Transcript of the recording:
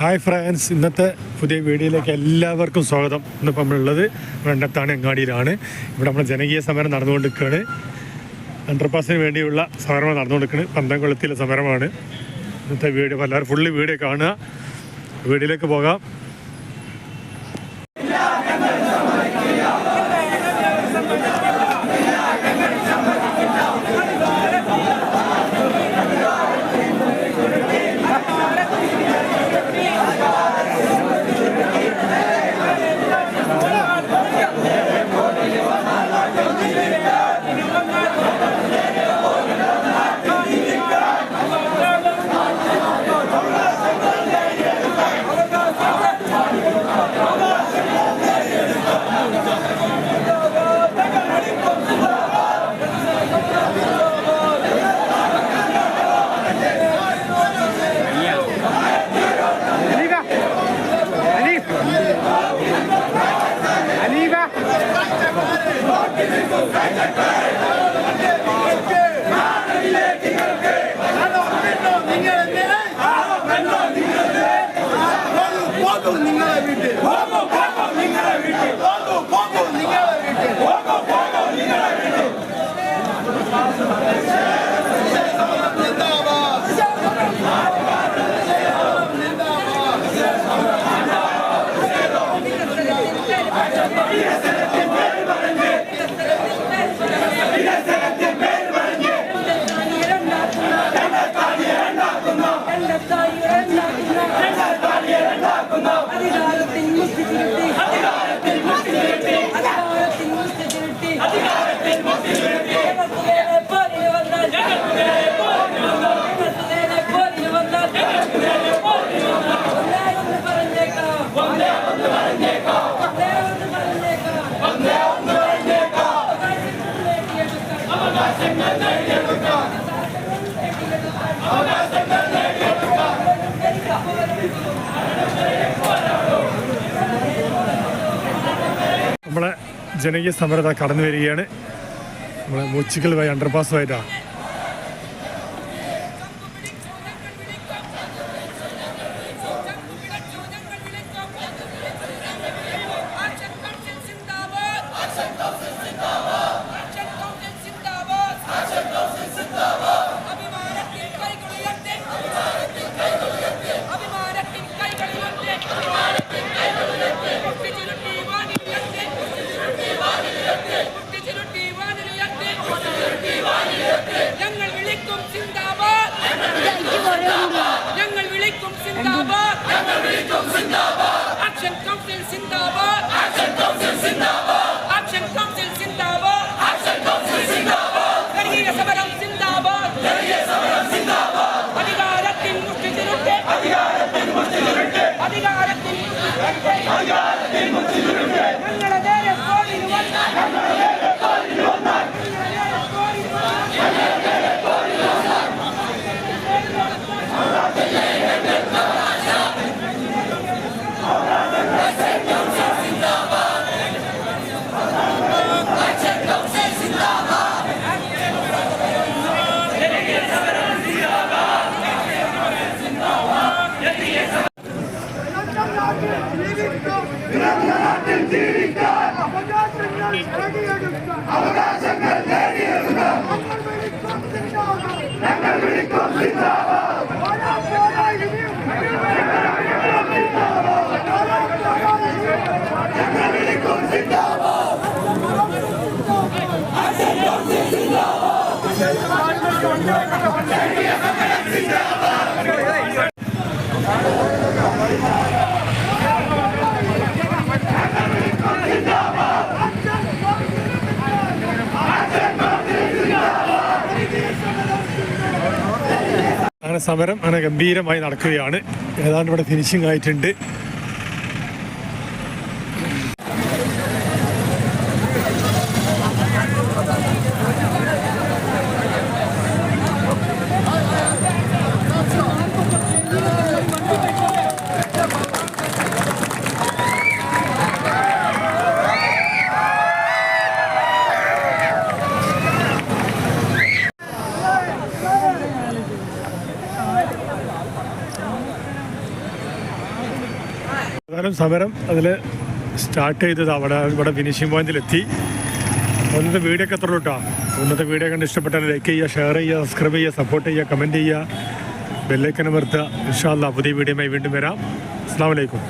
Hi friends ഇന്നത്തെ പുതിയ വീഡിയോയിലേക്ക് എല്ലാവർക്കും സ്വാഗതം. ഇന്നിപ്പോൾ നമ്മളുള്ളത് രണ്ടത്താണ് അങ്ങാടിയിലാണ്. ഇവിടെ നമ്മുടെ ജനകീയ സമരം നടന്നുകൊണ്ടിരിക്കുകയാണ്. അണ്ടർപാസിന് വേണ്ടിയുള്ള സമരം നടന്നുകൊടുക്കുന്നത് പന്തംകുളത്തിലെ സമരമാണ്. ഇന്നത്തെ വീഡിയോ എല്ലാവരും ഫുള്ള് വീഡിയോ കാണുക. വീഡിയോയിലേക്ക് പോകും. Vamos, നമ്മളെ ജനകീയ സമരത കടന്നു വരികയാണ്. നമ്മളെ മൂച്ചിക്കൽ വഴി അണ്ടർപാസുമായിട്ടാണ് ഞങ്ങൾ വിളിക്കും സിന്ദാബാദ് ഞങ്ങൾ വിളിക്കും സിന്ദാബാദ് ആക്ഷൻ കൗൺസിൽ സിന്ദാബാദ് ആക്ഷൻ കൗൺസിൽ സിന്ദാബാദ് ആക്ഷൻ കൗൺസിൽ സിന്ദാബാദ് ആക്ഷൻ കൗൺസിൽ സിന്ദാബാദ് ജനകീയ സമരം സിന്ദാബാദ് ജനകീയ സമരം സിന്ദാബാദ് അധികാരത്തിൽ മുഷ്ടി ചുരുട്ടി അധികാരത്തിൽ മുഷ്ടി ചുരുട്ടി അധികാരത്തിൽ അധികാരത്തിൽ മുഷ്ടി ചുരുട്ടി ഞങ്ങളെ നേരെ കോടിന് വന്നാൽ അവകാശങ്ങൾ നേടിയെടുക്കാം ഞങ്ങൾ വിളിക്കും സിന്ദാബാദ് ഞങ്ങൾ വിളിക്കും സിന്ദാബാദ് അങ്ങനെ സമരം അങ്ങനെ ഗംഭീരമായി നടക്കുകയാണ്. ഏതാണ്ട് ഇവിടെ ഫിനിഷിംഗ് ആയിട്ടുണ്ട്. ഏതായാലും സമരം അതിൽ സ്റ്റാർട്ട് ചെയ്തത് അവിടെ ഇവിടെ ഫിനിഷിംഗ് പോയിന്റിലെത്തി ഒന്നത്തെ വീഡിയോ ഒക്കെ എത്ര കേട്ടോ വീഡിയോ കണ്ട് ഇഷ്ടപ്പെട്ടാൽ ലൈക്ക് ചെയ്യുക ഷെയർ ചെയ്യുക സബ്സ്ക്രൈബ് ചെയ്യുക സപ്പോർട്ട് ചെയ്യുക കമന്റ് ചെയ്യുക. ബെല്ലൈക്കൻ അമർത്തുക. ഇൻഷാല്ല പുതിയ വീഡിയോയുമായി വീണ്ടും വരാം. അസ്സാം വലൈക്കും